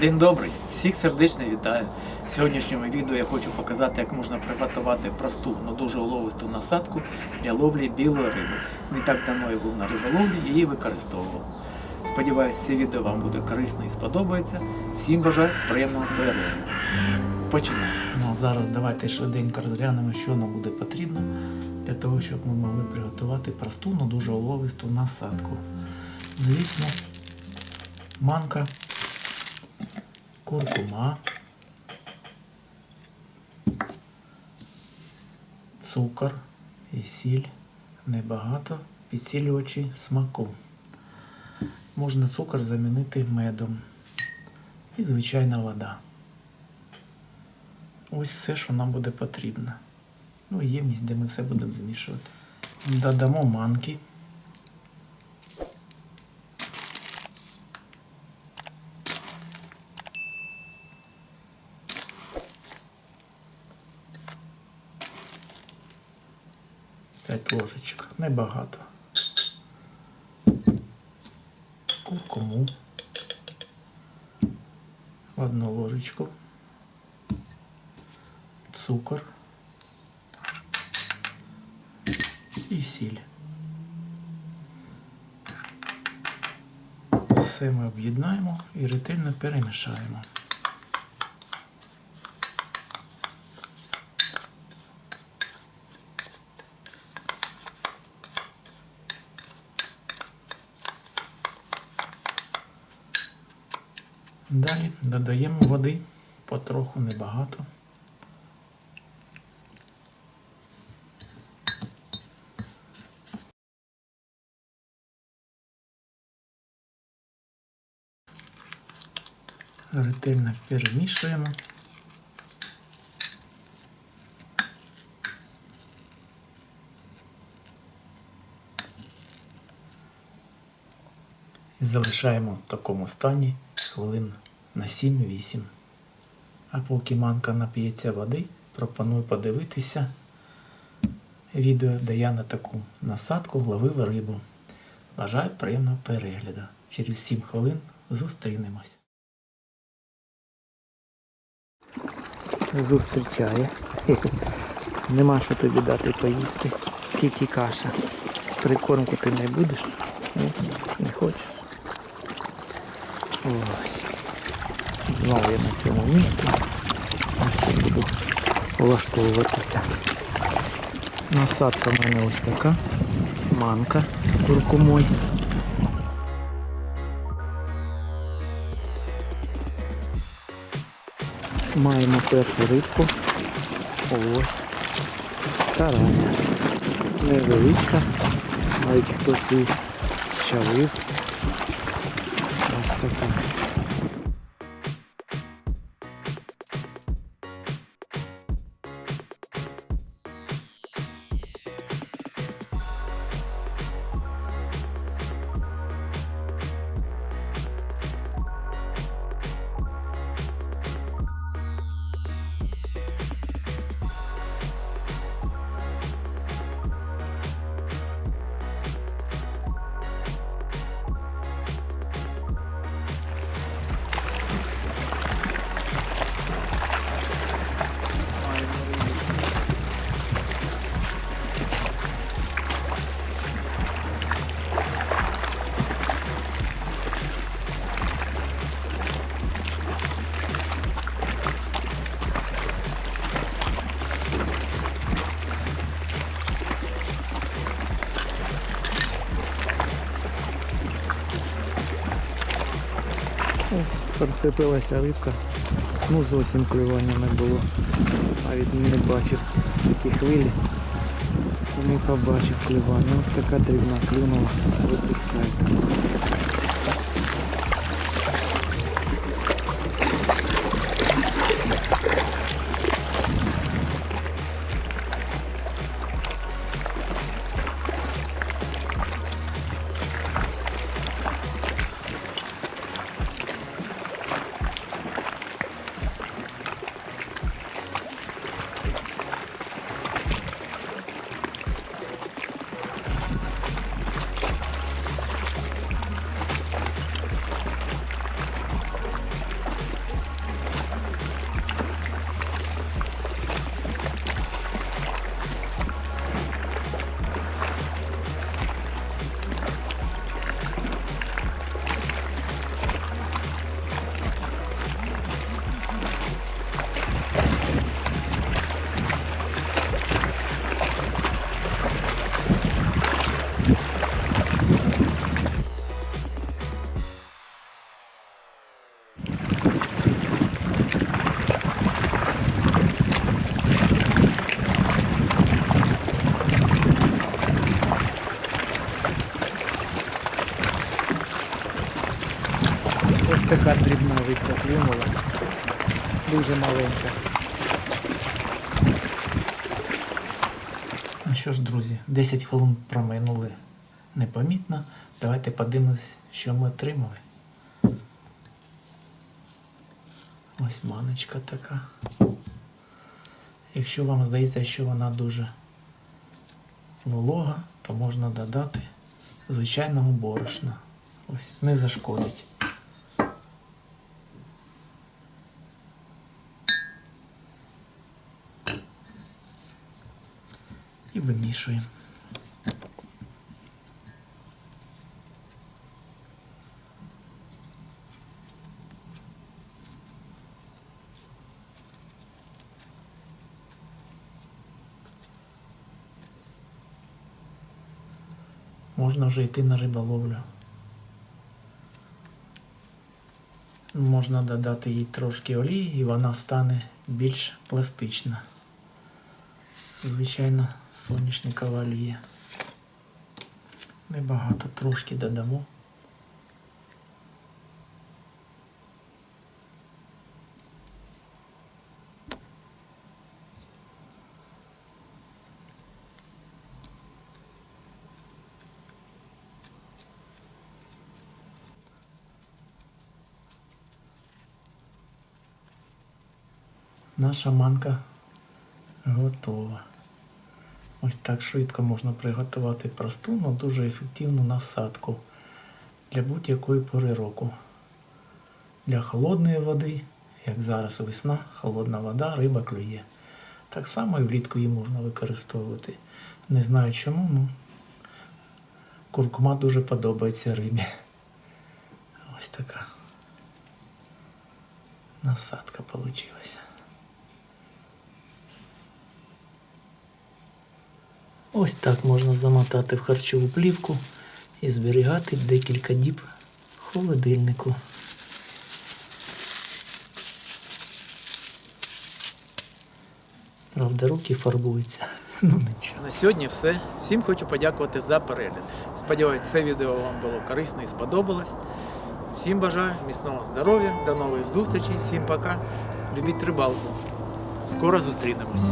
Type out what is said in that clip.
День добрий, всіх сердечно вітаю. В сьогоднішньому відео я хочу показати, як можна приготувати просту, але дуже уловисту насадку для ловлі білої риби. Не так давно я був на риболовлі і її використовував. Сподіваюсь, це відео вам буде корисне і сподобається. Всім бажаю приємного перегляду. Починаємо. Ну, зараз давайте швиденько розглянемо, що нам буде потрібно для того, щоб ми могли приготувати просту, але дуже уловисту насадку. Звісно, манка, куркума, цукор і сіль. Небагато підсилювачі смаку. Можна цукор замінити медом. І звичайна вода. Ось все, що нам буде потрібно. Ну, ємність, де ми все будемо змішувати. Додамо манки. П'ять ложечок. Небагато. Куркуму. Одну ложечку. Цукор. І сіль. Все ми об'єднаємо і ретельно перемішаємо. Далі додаємо води потроху небагато. Ретельно перемішуємо. І залишаємо в такому стані хвилин на 7-8. А поки манка нап'ється води, пропоную подивитися відео, де я на таку насадку ловив рибу. Бажаю приємного перегляду. Через 7 хвилин зустрінемось. Зустрічає. Нема що тобі дати поїсти. Тільки каша. Прикормку ти не будеш? Не хочеш? Ось. Знову я на цьому місці. Ось тут буду влаштовуватися. Насадка в мене ось така. Манка з куркумою. Маємо першу рибку. Ось. Тараня. Невеличка. Навіть хтось її чавив. Ось така. Ось прицепилася рибка. Ну зовсім клювання не було. Навіть не бачив такі хвилі. Не побачив клювання. Ось така дрібна клюнула. Випускайте. Така дрібна рибка клюнула. Дуже маленька. Ну що ж, друзі, 10 хвилин проминули непомітно. Давайте подивимось, що ми отримали. Ось маночка така. Якщо вам здається, що вона дуже волога, то можна додати звичайного борошна. Ось, не зашкодить. Вимішуємо. Можна вже йти на риболовлю. Можна додати їй трошки олії і вона стане більш пластична. Звичайно, соняшникова олія. Небагато, трошки додамо. Наша манка готова. Ось так швидко можна приготувати просту, але дуже ефективну насадку для будь-якої пори року. Для холодної води, як зараз весна, холодна вода, риба клює. Так само і влітку її можна використовувати. Не знаю чому, ну куркума дуже подобається рибі. Ось така насадка вийшла. Ось так можна замотати в харчову плівку і зберігати декілька діб холодильнику. Правда, руки фарбуються. Ну нічого. На сьогодні все. Всім хочу подякувати за перегляд. Сподіваюсь, це відео вам було корисно і сподобалось. Всім бажаю міцного здоров'я, до нових зустрічей, всім пока. Любіть рибалку. Скоро зустрінемось.